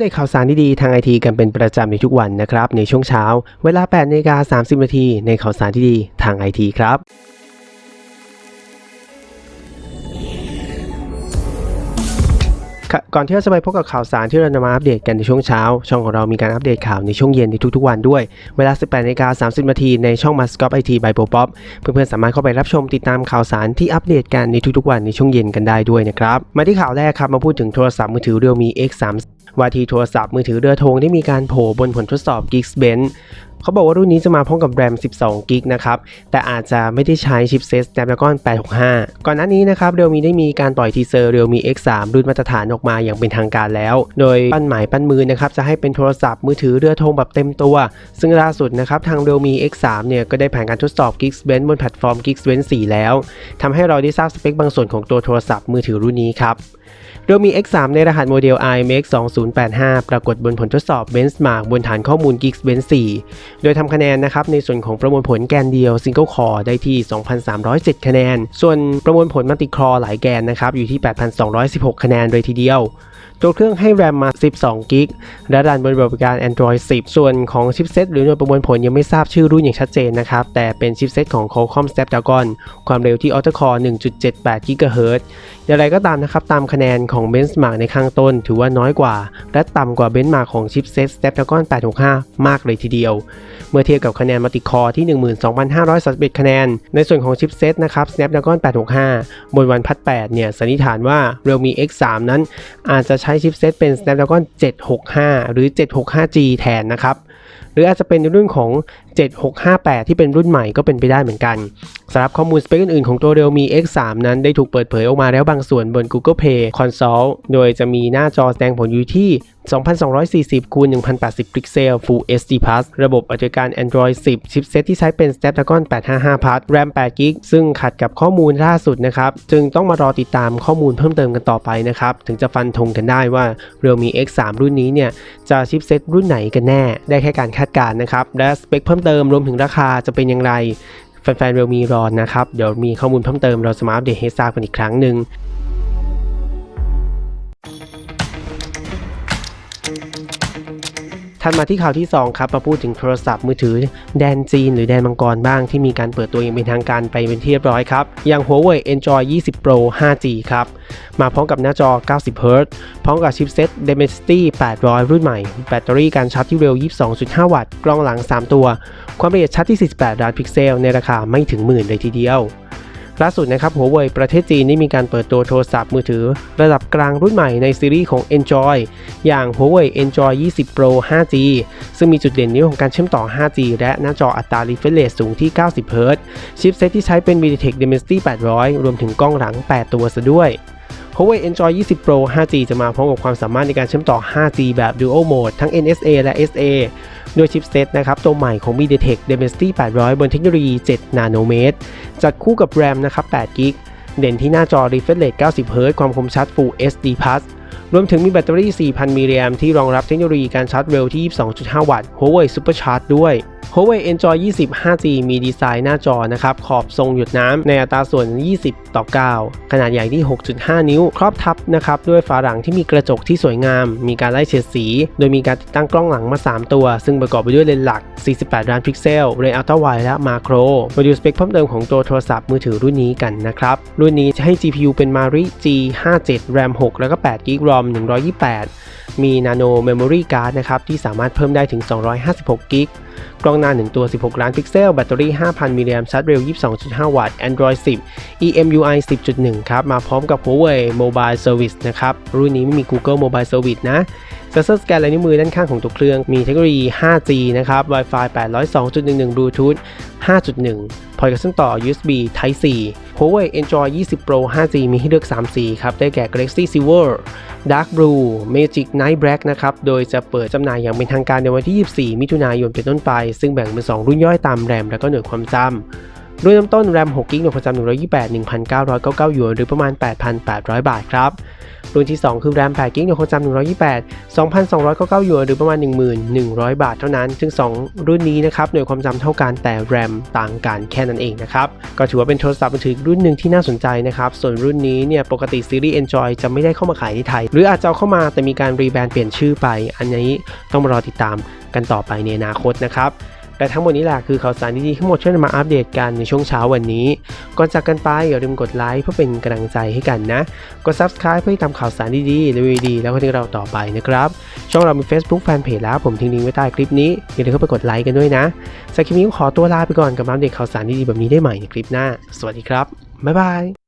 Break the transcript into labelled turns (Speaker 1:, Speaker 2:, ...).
Speaker 1: ได้ข่าวสารดีๆทางไอทีกันเป็นประจำในทุกวันนะครับ ในช่วงเช้า เวลา8นาฬิกา30 นาทีในข่าวสารที่ดีทางไอทีครับก่อนที่เราจะไปพบกับข่าวสารที่เรานำมาอัปเดตกันในช่วงเช้า ช่องของเรามีการอัปเดตข่าวในช่วงเย็นในทุกๆวันด้วย เวลา 18นาฬิกา30นาทีในช่อง m a s c o p IT by p o p o p เพื่อนๆสามารถเข้าไปรับชมติดตามข่าวสารที่อัปเดตกันในทุกๆวันในช่วงเย็นกันได้ด้วยนะครับ มาที่ข่าวแรกครับมาพูดถึงโทรศัพท์มือถือ Realme X3 ว่าที่โทรศัพท์มือถือเรือธงได้มีการโผล่บนผลทดสอบ Geekbench เขาบอกว่ารุ่นนี้จะมาพร้อมกับแรม 12 กิกนะครับ แต่อาจจะไม่ได้ใช้ชิปเซต Snapdragon 865 ก่อนหน้านี้นะครับ เรียวมีได้มีการปล่อยทีเซอร์เรียวมี X3 รุ่นมาตรฐานออกมาอย่างเป็นทางการแล้ว โดยปั้นหมายปั้นมือนะครับ จะให้เป็นโทรศัพท์มือถือเรือธงแบบเต็มตัว ซึ่งล่าสุดนะครับ ทางเรียวมี X3 เนี่ย ก็ได้ผ่านการทดสอบ Geekbench บนแพลตฟอร์ม Geekbench 4 แล้วทำให้เราได้ทราบสเปคบางส่วนของตัวโทรศัพท์มือถือรุ่นนี้ครับโดยวมี X3 ในรหัสโมเดล IMX 085 ปรากฏบนผลทดสอบ Benchmark บนฐานข้อมูล Geekbench 4 โดยทำคะแนนนะครับในส่วนของประมวลผลแกนเดียว Single Core ได้ที่ 2,307 คะแนน ส่วนประมวลผลมัลติคอร์หลายแกนนะครับอยู่ที่ 8,216 คะแนนเลยทีเดียว ตัวเครื่องให้แรมมา 12 กิกและรันบนระบบการ Android 10 ส่วนของชิปเซตหรือหน่วยประมวลผลยังไม่ทราบชื่อรุ่นอย่างชัดเจนนะครับ แต่เป็นชิปเซตของ Qualcomm Snapdragon ความเร็วที่ Octa Core 1.78 GHz อย่างไรก็ตามนะครับ ตามคะแนนของ Benchmark ในข้างต้น ถือว่าน้อยกว่า และต่ำกว่า Benchmark ของชิปเซต Snapdragon 865 มากเลยทีเดียว เมื่อเทียบกับคะแนนมัลติคอร์ที่ 12,531 คะแนน ในส่วนของชิปเซตนะครับ Snapdragon 865 บนวันพัด8เนี่ยสันนิษฐานว่า Realme X3 นั้นอาจจะใช้ช้ชิปเซตเป็น Snapdragon 765 หรือ 765G แทนนะครับ รืออาจจะเป็นในรุ่นของ 7658 ที่เป็นรุ่นใหม่ก็เป็นไปได้เหมือนกันสำหรับข้อมูลสเปคอื่นๆ ของตัว Realme X3 นั้นได้ถูกเปิดเผยออกมาแล้วบางส่วนบน Google Play Console โดยจะมีหน้าจอแสดงผลอยู่ที่ 2240คูณ1080 พิกเซล Full HD Plus ระบบปฏิบัติการ Android 10 ชิปเซตที่ใช้เป็น Snapdragon 855 Plus RAM 8 g b ซึ่งขัดกับข้อมูลล่าสุดนะครับ จึงต้องมารอติดตามข้อมูลเพิ่มเติมกันต่อไปนะครับ ถึงจะฟันธงกันได้ว่า Realme X3 รุ่นนี้เนี่ย จะชิปเซตรุ่นไหนกันแน่ ได้แค่การคาดการนะครับ และสเปคเพิ่มเติมรวมถึงราคาจะเป็นอย่างไร แฟนๆเรามีรอนะครับ เดี๋ยวมีข้อมูลเพิ่มเติมเราจะมาอัปเดตให้ทราบกันอีกครั้งหนึ่ง ถัดมาที่ข่าวที่ 2 ครับมาพูดถึงโทรศัพท์มือถือ แดนจีนหรือแดนมังกรบ้างที่มีการเปิดตัวอย่างเป็นทางการไปเป็นที่เรียบร้อยครับ อย่าง Huawei Enjoy 20 Pro 5G ครับ มาพร้อมกับหน้าจอ 90 Hz พร้อมกับชิปเซ็ต Dimensity 800 รุ่นใหม่ แบตเตอรี่การชาร์จที่เร็ว 22.5 วัตต์ กล้องหลัง 3 ตัว ความละเอียดชัดที่ 48 ล้านพิกเซล ในราคาไม่ถึงหมื่นเลยทีเดียว ล่าสุดนะครับหัวเว่ยประเทศจีนได้มีการเปิดตัวโทรศัพท์มือถือ ระดับกลางรุ่นใหม่ในซีรีส์ของ Enjoy อย่าง Huawei Enjoy 20 Pro 5G ซึ่งมีจุดเด่นในเรื่องของการเชื่อมต่อ 5G และหน้าจออัตรา refresh rate สูงที่ 90 Hz ชิปเซตที่ใช้เป็น MediaTek Dimensity 800 รวมถึงกล้องหลัง 8 ตัวซะด้วย Huawei Enjoy 20 Pro 5G จะมาพร้อมกับความสามารถในการเชื่อมต่อ 5G แบบ Dual Mode ทั้ง NSA และ SA ด้วยชิปเซตนะครับตัวใหม่ของ MediaTek Dimensity 800 บนเทคโนโลยี 7 นาโนเมตร จัดคู่กับ RAM นะครับ8กิกเด่นที่หน้าจอ refresh rate 90 Hz ความคมชัด Full HD Plus รวมถึงมีแบตเตอรี่ 4,000 มิลลิแอมที่รองรับเทคโนโลยีการชาร์จเร็วที่ 22.5 วัตต์ Huawei Supercharge ด้วย Huawei Enjoy 20 5G มีดีไซน์หน้าจอนะครับ ขอบทรงหยดน้ำในอัตราส่วน 20 ต่อ 9 ขนาดใหญ่ที่ 6.5 นิ้ว ครอบทับนะครับ ด้วยฝาหลังที่มีกระจกที่สวยงาม มีการไล่เฉดสี โดยมีการติดตั้งกล้องหลังมา 3 ตัว ซึ่งประกอบไปด้วยเลนส์หลัก 48 ล้านพิกเซลเรนอัลตร้าไวและมาโครมาดูสเปคเพิ่มเติมของตัวโทรศัพท์มือถือรุ่นนี้กันนะครับ รุ่นนี้จะให้ GPU เป็น Mari G57 RAM 6 แล้วก็8 GB ROM 128 มี Nano Memory Card นะครับที่สามารถเพิ่มได้ถึง 256กิ กล้องหน้า 1 ตัว 16 ล้านพิกเซล แบตเตอรี่ 5,000 มิลลิแอมชาร์จเร็ว 22.5 วัตต์ Android 10 EMUI 10.1 ครับ มาพร้อมกับ Huawei Mobile Service นะครับ รุ่นนี้ไม่มี Google Mobile Service นะเซนเซอร์สแกนลายนิ้วมือด้านข้างของตัวเครื่อง มีเทคโนโลยี 5G นะครับ Wi-Fi 802.11 Bluetooth 5.1 พอร์ตกระสุนต่อ USB Type C Huawei Enjoy 20 Pro 5G มีให้เลือก 3 สีครับ ได้แก่ Galaxy Silver Dark Blue Magic Night Black นะครับ โดยจะเปิดจำหน่ายอย่างเป็นทางการในวันที่ 24 มิถุนายนเป็นต้นไป ซึ่งแบ่งเป็น 2 รุ่นย่อยตามแรมและก็หน่วยความจำ รุ่นเริ่มต้น RAM 6 g b หน่วยความจำ128 1,999หยวนหรือประมาณ 8,800 บาทครับรุ่นที่ 2 คือ RAM 8 g b หน่วยความจำ128 2,299หยวนหรือประมาณ 1,100 บาทเท่านั้น ซึ่ง 2 รุ่นนี้นะครับหน่วยความจำเท่ากันแต่ RAM ต่างกันแค่นั้นเองนะครับก็ถือว่าเป็นโทรศัพท์มือถือรุ่นหนึ่งที่น่าสนใจนะครับส่วนรุ่นนี้เนี่ยปกติซีรีส์ Enjoy จะไม่ได้เข้ามาขายที่ไทย หรืออาจจะเอาเข้ามาแต่มีการรีแบรนด์เปลี่ยนชื่อไป อันนี้ต้องมารอติดตามกันต่อไปในอนาคตนะครับ และทั้งหมดนี้แหละคือข่าวสารดีๆทั้งหมดที่นำมาอัปเดตกันในช่วงเช้าวันนี้ ก่อนจากกันไปอย่าลืมกดไลค์เพื่อเป็นกำลังใจให้กันนะ กด Subscribe เพื่อติดตามข่าวสารดีๆรีวิวดีแล้วก็ที่เราต่อไปนะครับ ช่องเรามี Facebook Fanpage แล้วผมทิ้งลิงก์ไว้ใต้คลิปนี้อย่าลืมเข้าไปกดไลค์กันด้วยนะสำหรับคลิปนี้ขอตัวลาไปก่อนกับอัปเดตข่าวสารดีๆแบบนี้ได้ใหม่ในคลิปหน้า สวัสดีครับบ๊ายบาย